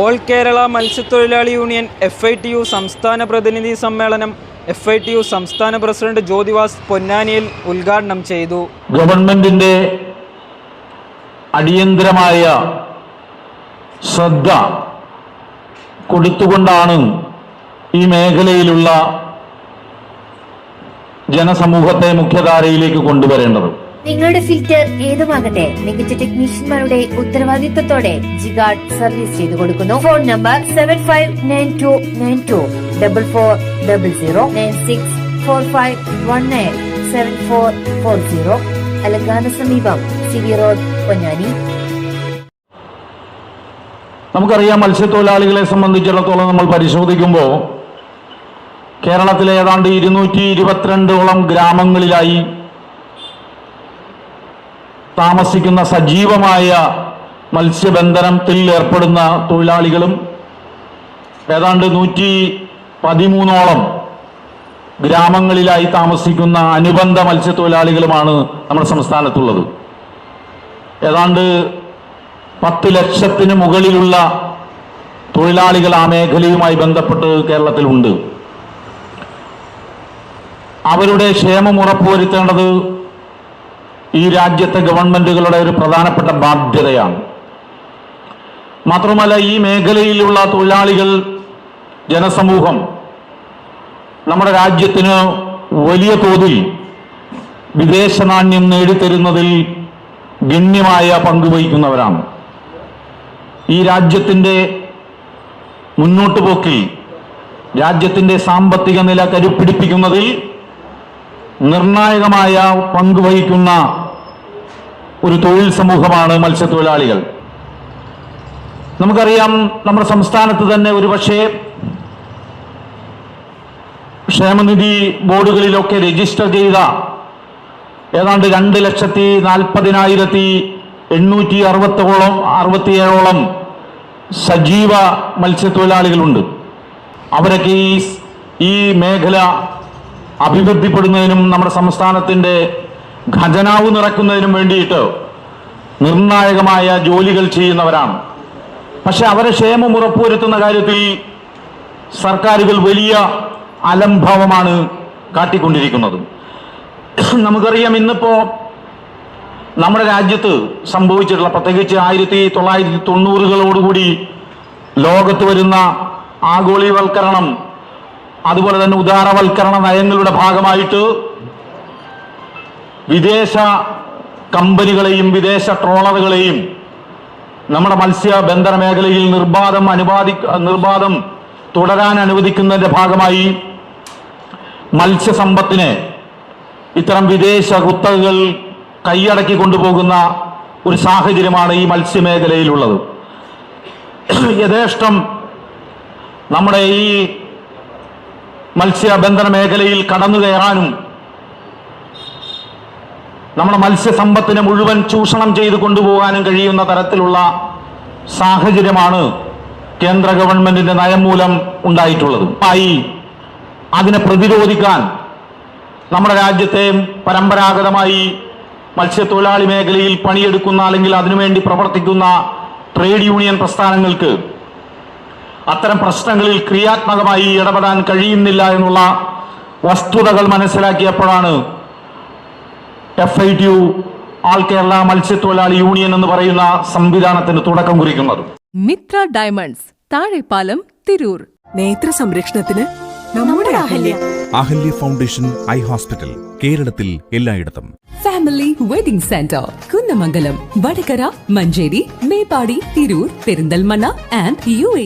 All Kerala മത്സ്യത്തൊഴിലാളി union F I T U സംസ്ഥാന പ്രതിനിധി സമ്മേളനം എഫ് ഐ ടി യു സംസ്ഥാന പ്രസിഡന്റ് ജ്യോതിവാസ് പൊന്നാനിയിൽ ഉദ്ഘാടനം ചെയ്തു. ഗവൺമെന്റിന്റെ അടിയന്തരമായ ശ്രദ്ധ കൊടുത്തുകൊണ്ടാണ് ഈ മേഖലയിലുള്ള ജനസമൂഹത്തെ മുഖ്യധാരയിലേക്ക് കൊണ്ടുവരേണ്ടത്. നിങ്ങളുടെ ഫിൽറ്റർ ഏതുമാകട്ടെ മികച്ച ടെക്നീഷ്യന്മാരുടെ ഉത്തരവാദിത്തത്തോടെ ജിഗാർഡ് സർവീസ് ചെയ്തു കൊടുക്കുന്നു. Phone number seven five nine two nine two double four double zero nine six four five one nine seven four four zero അലങ്കാന സമീപം സി വി റോഡ് പൊന്നാനി. നമുക്കറിയാം മത്സ്യത്തൊഴിലാളികളെ സംബന്ധിച്ചിടത്തോളം നമ്മൾ പരിശോധിക്കുമ്പോൾ കേരളത്തിലെ ഏതാണ്ട് ഇരുന്നൂറ്റി ഇരുപത്തിരണ്ടോളം ഗ്രാമങ്ങളിലായി താമസിക്കുന്ന സജീവമായ മത്സ്യബന്ധനത്തിൽ ഏർപ്പെടുന്ന തൊഴിലാളികളും ഏതാണ്ട് നൂറ്റി പതിമൂന്നോളം ഗ്രാമങ്ങളിലായി താമസിക്കുന്ന അനുബന്ധ മത്സ്യത്തൊഴിലാളികളുമാണ് നമ്മുടെ സംസ്ഥാനത്തുള്ളത്. ഏതാണ്ട് പത്ത് ലക്ഷത്തിന് മുകളിലുള്ള തൊഴിലാളികൾ ആ മേഖലയുമായി ബന്ധപ്പെട്ട് കേരളത്തിലുണ്ട്. അവരുടെ ക്ഷേമം ഉറപ്പുവരുത്തേണ്ടത് ഈ രാജ്യത്തെ ഗവൺമെന്റുകളുടെ ഒരു പ്രധാനപ്പെട്ട ബാധ്യതയാണ്. മാത്രമല്ല ഈ മേഖലയിലുള്ള തൊഴിലാളികൾ ജനസമൂഹം നമ്മുടെ രാജ്യത്തിന് വലിയ തോതിൽ വിദേശ നാണ്യം നേടിത്തരുന്നതിൽ ഗണ്യമായ പങ്ക് വഹിക്കുന്നവരാണ്. ഈ രാജ്യത്തിന്റെ മുന്നോട്ട് പോക്കിൽ രാജ്യത്തിന്റെ സാമ്പത്തിക നില കരുപ്പിടിപ്പിക്കുന്നതിൽ നിർണായകമായ പങ്ക് വഹിക്കുന്ന ഒരു തൊഴിൽ സമൂഹമാണ് മത്സ്യത്തൊഴിലാളികൾ. നമുക്കറിയാം നമ്മുടെ സംസ്ഥാനത്ത് തന്നെ ഒരുപക്ഷെ ക്ഷേമനിധി ബോർഡുകളിലൊക്കെ രജിസ്റ്റർ ചെയ്ത ഏതാണ്ട് രണ്ട് ലക്ഷത്തി നാൽപ്പതിനായിരത്തി എണ്ണൂറ്റി അറുപത്തോളം അറുപത്തിയേഴോളം സജീവ മത്സ്യത്തൊഴിലാളികളുണ്ട്. അവരൊക്കെ ഈ ഈ മേഖല അഭിവൃദ്ധിപ്പെടുന്നതിനും നമ്മുടെ സംസ്ഥാനത്തിന്റെ ഖജനാവ് നിറക്കുന്നതിനും വേണ്ടിയിട്ട് നിർണായകമായ ജോലികൾ ചെയ്യുന്നവരാണ്. പക്ഷെ അവരെ ക്ഷേമം ഉറപ്പുവരുത്തുന്ന കാര്യത്തിൽ സർക്കാരുകൾ വലിയ അലംഭാവമാണ് കാട്ടിക്കൊണ്ടിരിക്കുന്നത്. നമുക്കറിയാം ഇന്നിപ്പോ നമ്മുടെ രാജ്യത്ത് സംഭവിച്ചിട്ടുള്ള പ്രത്യേകിച്ച് ആയിരത്തി തൊള്ളായിരത്തി തൊണ്ണൂറുകളോടുകൂടി ലോകത്ത് വരുന്ന ആഗോളീവൽക്കരണം അതുപോലെ തന്നെ ഉദാരവൽക്കരണ നയങ്ങളുടെ ഭാഗമായിട്ട് വിദേശ കമ്പനികളെയും വിദേശ ട്രോളറുകളെയും നമ്മുടെ മത്സ്യബന്ധന മേഖലയിൽ നിർബാധം അനുവാദി നിർബാധം തുടരാൻ അനുവദിക്കുന്നതിന്റെ ഭാഗമായി മത്സ്യസമ്പത്തിനെ ഇത്തരം വിദേശ കുത്തകകൾ കൈയടക്കി കൊണ്ടുപോകുന്ന ഒരു സാഹചര്യമാണ് ഈ മത്സ്യമേഖലയിലുള്ളത് യഥേഷ്ടം നമ്മുടെ ഈ മത്സ്യബന്ധന മേഖലയിൽ കടന്നു കയറാനും നമ്മുടെ മത്സ്യസമ്പത്തിനെ മുഴുവൻ ചൂഷണം ചെയ്ത് കൊണ്ടുപോകാനും കഴിയുന്ന തരത്തിലുള്ള സാഹചര്യമാണ് കേന്ദ്ര ഗവൺമെന്റിന്റെ നയം മൂലം ഉണ്ടായിട്ടുള്ളത്. ആയി അതിനെ പ്രതിരോധിക്കാൻ നമ്മുടെ രാജ്യത്തെ പരമ്പരാഗതമായി മത്സ്യത്തൊഴിലാളി മേഖലയിൽ പണിയെടുക്കുന്ന അല്ലെങ്കിൽ അതിനുവേണ്ടി പ്രവർത്തിക്കുന്ന ട്രേഡ് യൂണിയൻ പ്രസ്ഥാനങ്ങൾക്ക് അത്തരം പ്രശ്നങ്ങളിൽ ക്രിയാത്മകമായി ഇടപെടാൻ കഴിയുന്നില്ല എന്നുള്ള വസ്തുതകൾ മനസ്സിലാക്കിയപ്പോഴാണ് F I T U all Kerala മത്സ്യത്തൊഴിലാളി യൂണിയൻ എന്ന് പറയുന്ന സംവിധാനത്തിന് തുടക്കം കുറിക്കുന്നത്. മിത്ര ഡയമണ്ട്സ് താഴെപ്പാലം തിരൂർ. നേത്ര സംരക്ഷണത്തിന് നമ്മുടെ Ahalya. Ahalya. Foundation eye hospital കേരളത്തിൽ എല്ലായിടത്തും. Family wedding centre Kunnamangalam Vadakara Manjeri Meppadi Tirur Perinthalmanna and you